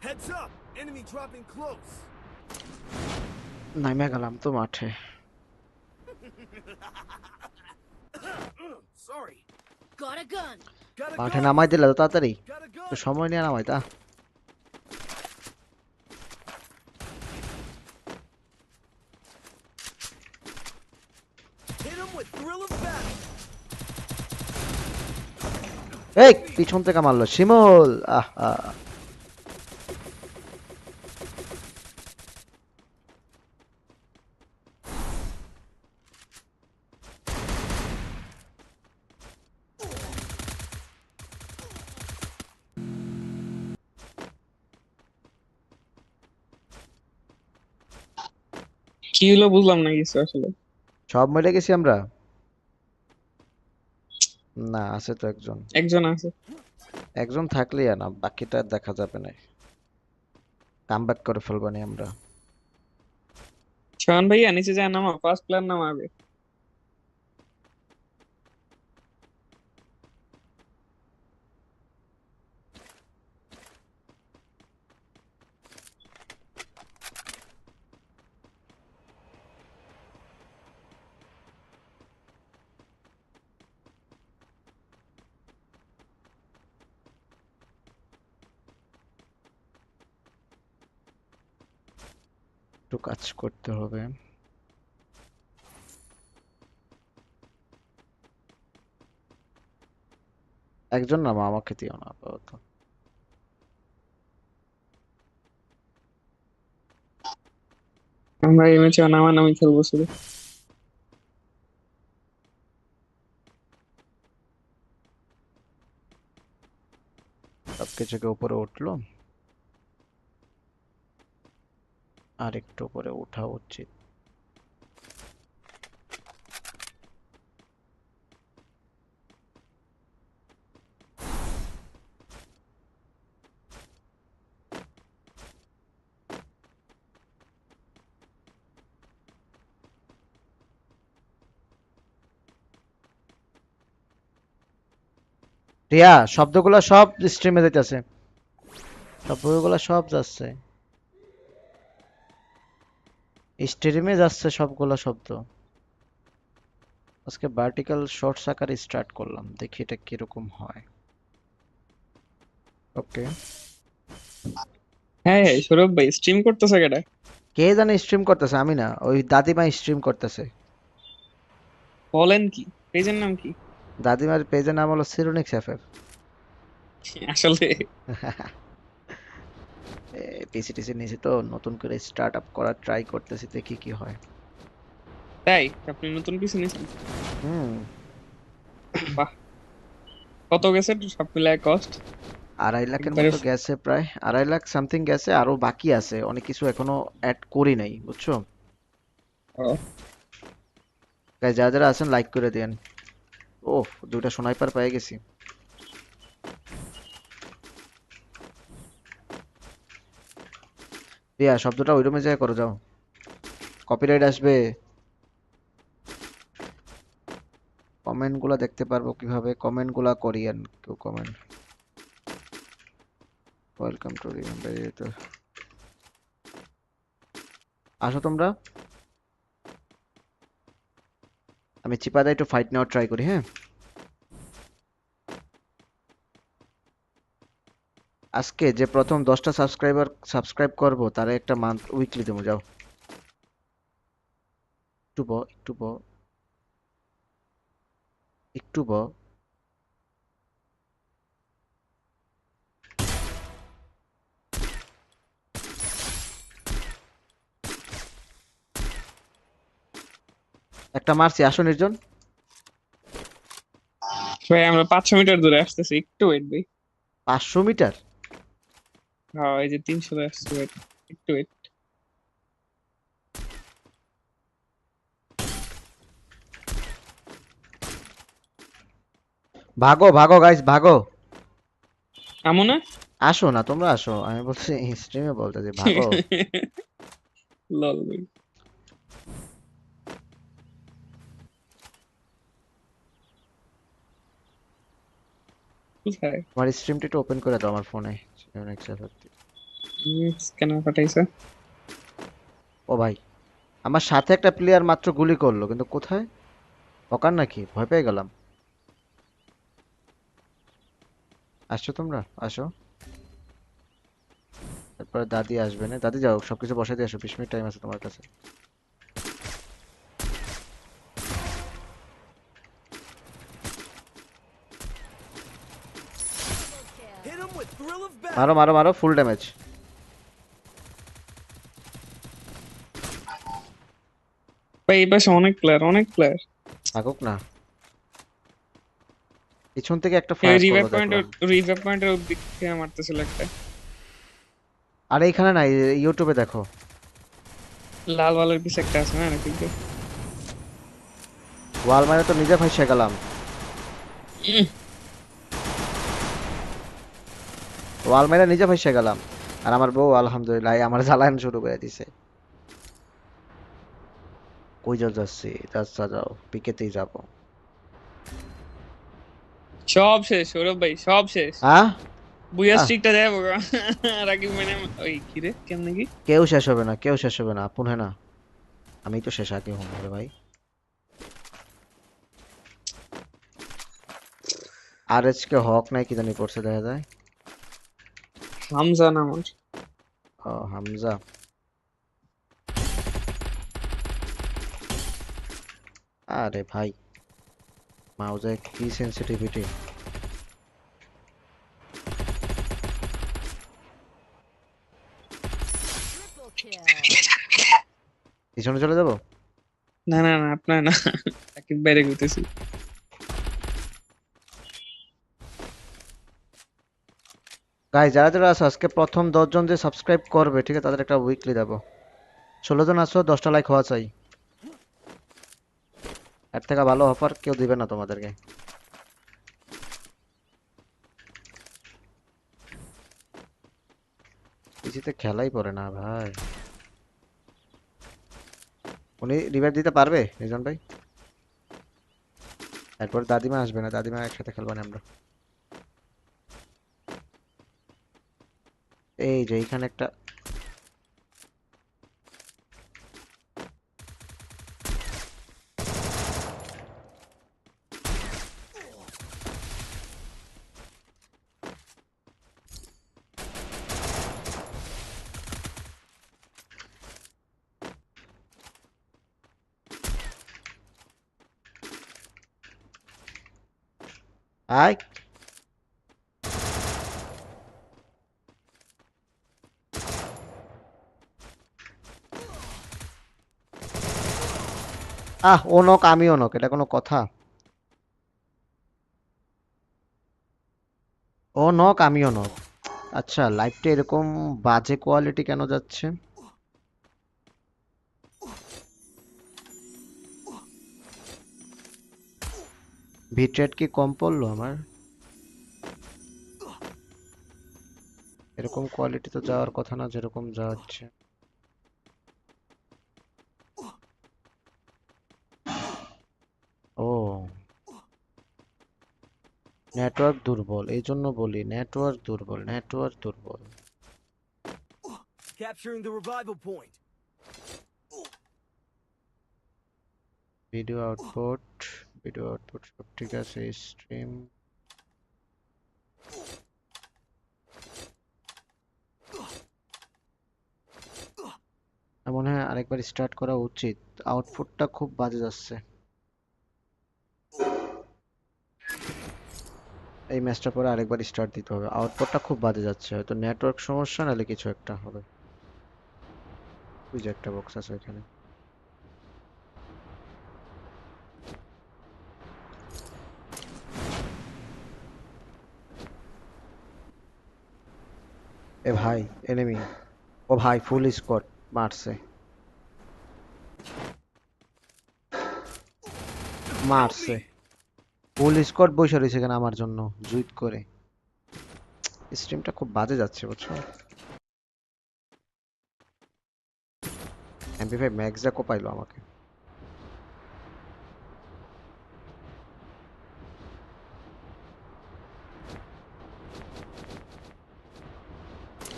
Heads up! Enemy dropping close. নাইমে গেলাম তো মাঠে Sorry. Got a gun. Got a মাঠে. নামাই দিলে তো তাড়াতাড়ি Got a gun. একটু সময় নিয়ে নামাই তা Hit him with thrill of battle. এই পিছন থেকে মারলো শিমুল আহ কি হলো বুঝলাম না কিছু আসলে। সব মরে গেছি আমরা? না আছে তো একজন। একজন আছে। একজন থাকলেই আর না বাকিটা দেখা যাবে না। কামব্যাক করে ফেলবানি আমরা। শান ভাইয়া নিচে যায় নামা ফার্স্ট প্লেয়ার নামাবে। একটু কাজ করতে হবে। একজন নামা আমাকে দিও না আপাতত। আমরা এই ম্যাচে নামা নামি খেলব শুধু। সব কিছুকে উপরে উঠল? আর একটু উপরে ওঠা উচিত। রিয়া শব্দগুলো সব স্ট্রিমে যাইতেছে। শব্দগুলো সব যাচ্ছে। স্ট্রিমে যাচ্ছে সবগুলো শব্দ। আজকে ভার্টিক্যাল শর্টস আকারে স্টার্ট করলাম দেখি এটা কীরকম হয়। ওকে হ্যাঁ হ্যাঁ সৌরভ ভাই স্ট্রিম করতেছে কেটা কে জানে স্ট্রিম করতেছে আমি না ওই দাদিমা স্ট্রিম করতেছে। বলেন কি পেজের নাম কি? দাদিমার পেজের নাম হলো সিরোনিক্স এফএফ আসলে। পিসি টিসি নিয়েছি তো নতুন করে স্টার্ট আপ করার ট্রাই করতেছি দেখি কি হয়। তাই? আপনি নতুন কিছু নিয়েছেন? হুম। কত গেছে সব মিলায় কস্ট আড়াই লাখের মতো গেছে প্রায়। আড়াই লাখ সামথিং গেছে আরও বাকি আছে। অনেক কিছু এখনও অ্যাড করি নাই বুঝছ? ও। যারা যারা আছেন লাইক করে দেন ওহ দুটা স্নাইপার পেয়ে গেছি। রিয়া, শব্দটা ওই রুমে যায় করো, যাও। কপিরাইট আসবে। কমেন্টগুলা দেখতে পারব কীভাবে? কমেন্টগুলা করিয়েন কেউ কমেন্ট ওয়েলকাম টু রিমেম্বার আসো তোমরা। আমি চিপা চিপাদা একটু ফাইট নেওয়ার ট্রাই করি হ্যাঁ? আজকে যে প্রথম দশটা সাবস্ক্রাইবার সাবস্ক্রাইব করব তারে একটা মান্থ উইকলি দেবো যাও। একটু ব একটু ব একটু ব একটা মারছি আসো নির্জন। ভাই আমরা পাঁচশো মিটার দূরে আসতেছি একটু ওয়েট ভাই পাঁচশো মিটার? হ্যাঁ এই যে তিনশো আসছে ওয়েট একটু ওয়েট ভাগো ভাগো গাইস ভাগো। আমো না? আসো না তোমরা আসো। আমি বলছি স্ট্রিমে বলতে যে ভাগো। লল আমার স্ট্রিমটা একটু ওপেন করে দাও আমার ফোনে স্ক্যানার পাঠাইছে? ও ভাই আমার সাথে একটা প্লেয়ার মাত্র গুলি করল কিন্তু কোথায়? হকার নাকি? ভয় পেয়ে গেলাম। আসছো তোমরা? আসো। তারপরে দাদি আসবে না? দাদি যাও সবকিছু বসাই দিয়ে আসো বিশ মিনিট টাইম আছে তোমার কাছে. মারো মারো মারো ফুল ড্যামেজ ভাই এই পাশে অনেক প্লেয়ার অনেক প্লেয়ার না। পিছন থেকে একটা ফায়ার রিভাইভ পয়েন্ট রিভাইভ পয়েন্টের দিক থেকে মারতেছিল একটা। আর এইখানে নাই ইউটিউবে দেখো। লাল ওয়ালের পিছে একটা আছে না নাকি? ওয়াল মানে তো নিজে ফাইসে গেলাম। ওয়াল মেরে নিজে ফাইসে গেলাম। আর আমার বউ আলহামদুলিল্লাহ আমার জ্বালান শুরু করে দিছে। যাচ্ছি। যাচ্ছা যাও পিকেতেই যাব। সব শেষ সৌরভ ভাই সব শেষ। হ্যাঁ? বুয়া স্ট্রিকটা রাকিব মানে ওই কি রে কেমনে কি? কেউ শেষ হবে না কেউ শেষ হবে না আপন হ্যাঁ না। আমি তো শেষ আগে হম রে ভাই। আর কে হক নাই কি জানি পড়ছে দেখা যায়। হামজা না আমার। ও হামজা। আরে ভাই মাউজে কি সেন্সিটিভিটি পিছনে চলে যাব? না না না আপনার না রাকিব বাইরে কইতেছি গাইজ যারা যারা আছো আজকে প্রথম দশজন যে সাবস্ক্রাইব করবে ঠিক আছে তাদের একটা উইকলি দেবো। ষোলো জন আসো দশটা লাইক হওয়া চাই। এর থেকে ভালো অফার কেউ দিবে না তোমাদেরকে। পিসিতে খেলাই পড়ে না ভাই। উনি রিভাইভ দিতে পারবে রিজন ভাই? এরপর দাদিমা আসবে না, দাদিমা একসাথে খেলব না আমরা। এই যে এইখানে একটা আয় আহ ও নক আমিও নক এটা কোনো কথা ও নক আমিও নক আচ্ছা লাইভটা এরকম বাজে কোয়ালিটি কেন যাচ্ছে বিটরেট কি কম পড়ল আমার? এরকম কোয়ালিটি তো যাওয়ার কথা না যেরকম যাচ্ছে। ও। নেটওয়ার্ক দুর্বল এই জন্য বলি নেটওয়ার্ক দুর্বল নেটওয়ার্ক দুর্বল। Capturing the revival point. Video output video output সব ঠিক আছে স্ট্রিম মনে হয় আরেকবার স্টার্ট করা উচিত। আউটপুটটা খুব বাজে যাচ্ছে। এই ম্যাচটা পরে আরেকবার স্টার্ট দিতে হবে। আউটপুটটা খুব বাজে যাচ্ছে, হয়তো নেটওয়ার্ক সমস্যা, নাহলে কিছু একটা হবে। যে একটা বক্স আছে ওইখানে। এ ভাই এনিমি ও ভাই ফুল স্কোয়াড মারছে। মারছে। ফুল স্কোয়াড বসে রয়েছে এখানে আমার জন্য, জুইট করে। স্ট্রিমটা খুব বাজে যাচ্ছে, বুঝছ? এমপি ফাইভ ম্যাক্স যা কোপাইলো আমাকে।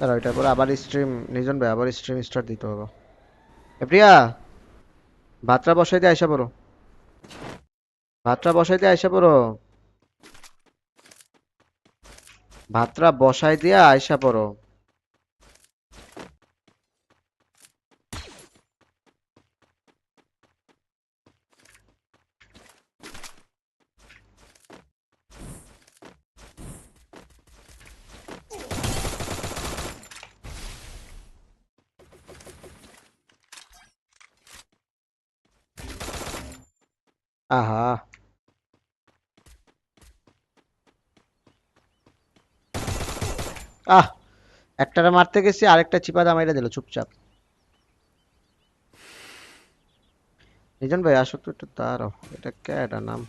দাঁড়াও এটার পরে আবার স্ট্রিম নিজন ভাই, আবার স্ট্রিম স্টার্ট দিতে হবে। প্রিয়া, ভাতটা বসাই দিয়ে আইসা পড়ো। ভাতটা বসাই দিয়ে আইসা পড়ো। ভাতটা বসাই দিয়ে আইসা পড়ো। আহা আহ একটাটা মারতে গেছি, আরেকটা চিপা দা মাইরা দিল, চুপচাপ। নিজন ভাই, আসো তো একটু দাঁড়াও, এটা কে, এটা নাম?